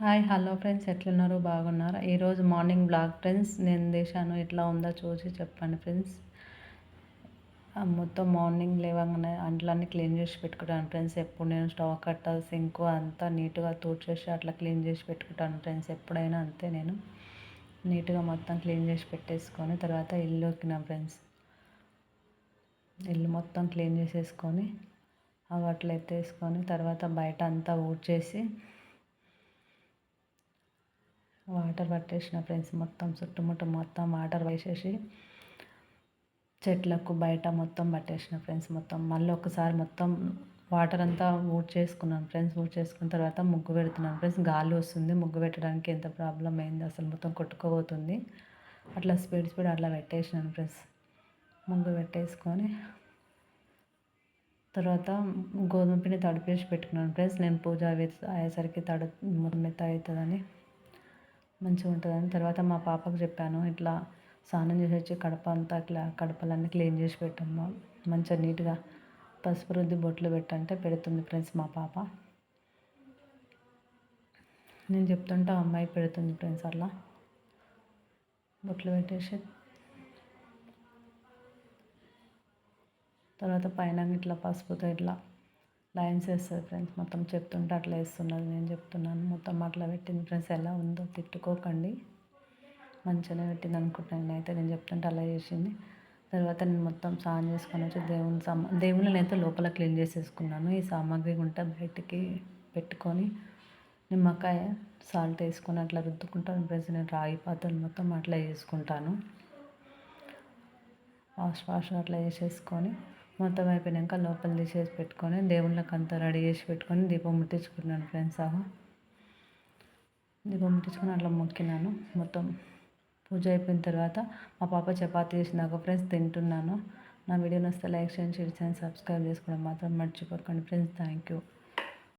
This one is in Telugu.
హాయ్ హలో ఫ్రెండ్స్ ఎట్లున్నారు? బాగున్నారా? ఈరోజు మార్నింగ్ బ్లాగ్ ఫ్రెండ్స్ నేను తీశాను ఎట్లా ఉందో చూసి చెప్పండి ఫ్రెండ్స్. మొత్తం మార్నింగ్ లేవగానే అంట్లన్నీ క్లీన్ చేసి పెట్టుకుంటాను ఫ్రెండ్స్. ఎప్పుడు నేను స్టవ్ కట్ట సింక్ అంతా నీట్గా తూడ్చేసి అట్లా క్లీన్ చేసి పెట్టుకుంటాను ఫ్రెండ్స్. ఎప్పుడైనా అంతే నేను. నీట్గా మొత్తం క్లీన్ చేసి పెట్టేసుకొని తర్వాత ఇల్లు ఎక్కినా ఫ్రెండ్స్. ఇల్లు మొత్తం క్లీన్ చేసేసుకొని అవి అట్లా ఎత్తేసుకొని తర్వాత బయట అంతా ఊడ్చేసి వాటర్ పట్టేసిన ఫ్రెండ్స్ మొత్తం చుట్టుముట్టు మొత్తం వాటర్ వేసేసి చెట్లకు బయట మొత్తం పట్టేసిన ఫ్రెండ్స్ మొత్తం. మళ్ళీ ఒకసారి మొత్తం వాటర్ అంతా ఊడ్ చేసుకున్నాను ఫ్రెండ్స్. ఊడ్ చేసుకున్న తర్వాత ముగ్గు పెడుతున్నాను ఫ్రెండ్స్. గాలి వస్తుంది ముగ్గు పెట్టడానికి ఎంత ప్రాబ్లం అయింది అసలు మొత్తం కొట్టుకోబోతుంది అట్లా స్పీడ్ స్పీడ్ అట్లా పెట్టేసినాను ఫ్రెండ్స్. ముగ్గు పెట్టేసుకొని తర్వాత గోధుమ పిండి తడిపేసి పెట్టుకున్నాను ఫ్రెండ్స్. నేను పూజ అయ్యేసరికి తడి మెత్త అవుతుందని. మంచిగా ఉంటుందని తర్వాత మా పాపకు చెప్పాను ఇట్లా స్నానం చేసి వచ్చి కడప అంతా ఇట్లా కడపలన్నీ క్లీన్ చేసి పెట్టమ్మా మంచిగా నీట్గా పసుపు రుద్ది బొట్లు పెట్టంటే పెడుతుంది ఫ్రెండ్స్ మా పాప. నేను చెప్తుంటే అమ్మాయి పెడుతుంది ఫ్రెండ్స్ అట్లా. బొట్లు పెట్టేసి తర్వాత పైన ఇట్లా పసుపుతో ఇట్లా లైన్స్ వేస్తుంది ఫ్రెండ్స్. మొత్తం చెప్తుంటే అట్లా వేస్తున్నది నేను చెప్తున్నాను. మొత్తం అట్లా పెట్టింది ఫ్రెండ్స్. ఎలా ఉందో తిట్టుకోకండి. మంచిగానే పెట్టింది అనుకుంటున్నాను అయితే నేను చెప్తుంటే అలా చేసింది. తర్వాత నేను మొత్తం స్నానం చేసుకొని వచ్చి దేవుని సామా దేవుళ్ళని అయితే లోపల క్లీన్ చేసేసుకున్నాను. ఈ సామాగ్రి ఉంటే బయటికి పెట్టుకొని నిమ్మకాయ సాల్ట్ వేసుకొని అట్లా రుద్దుకుంటాను ఫ్రెండ్స్. నేను రాగి పాత్రలు మొత్తం అట్లా చేసుకుంటాను. వాష్ వాష్ అట్లా చేసేసుకొని మొత్తం అయిపోయినాక లోపల తీసేసి పెట్టుకొని దేవుళ్ళకి అంతా రెడీ చేసి పెట్టుకొని దీపం ముట్టించుకున్నాను ఫ్రెండ్స్ ఆహా. దీపం ముట్టించుకొని అట్లా మొక్కినాను. మొత్తం పూజ అయిపోయిన తర్వాత మా పాప చపాతీ చేసినాక ఫ్రెండ్స్ తింటున్నాను. నా వీడియో నస్తే లైక్ చేయండి షేర్ చేయండి సబ్స్క్రైబ్ చేసుకోవడం మాత్రం మర్చిపోకండి. Friends thank you.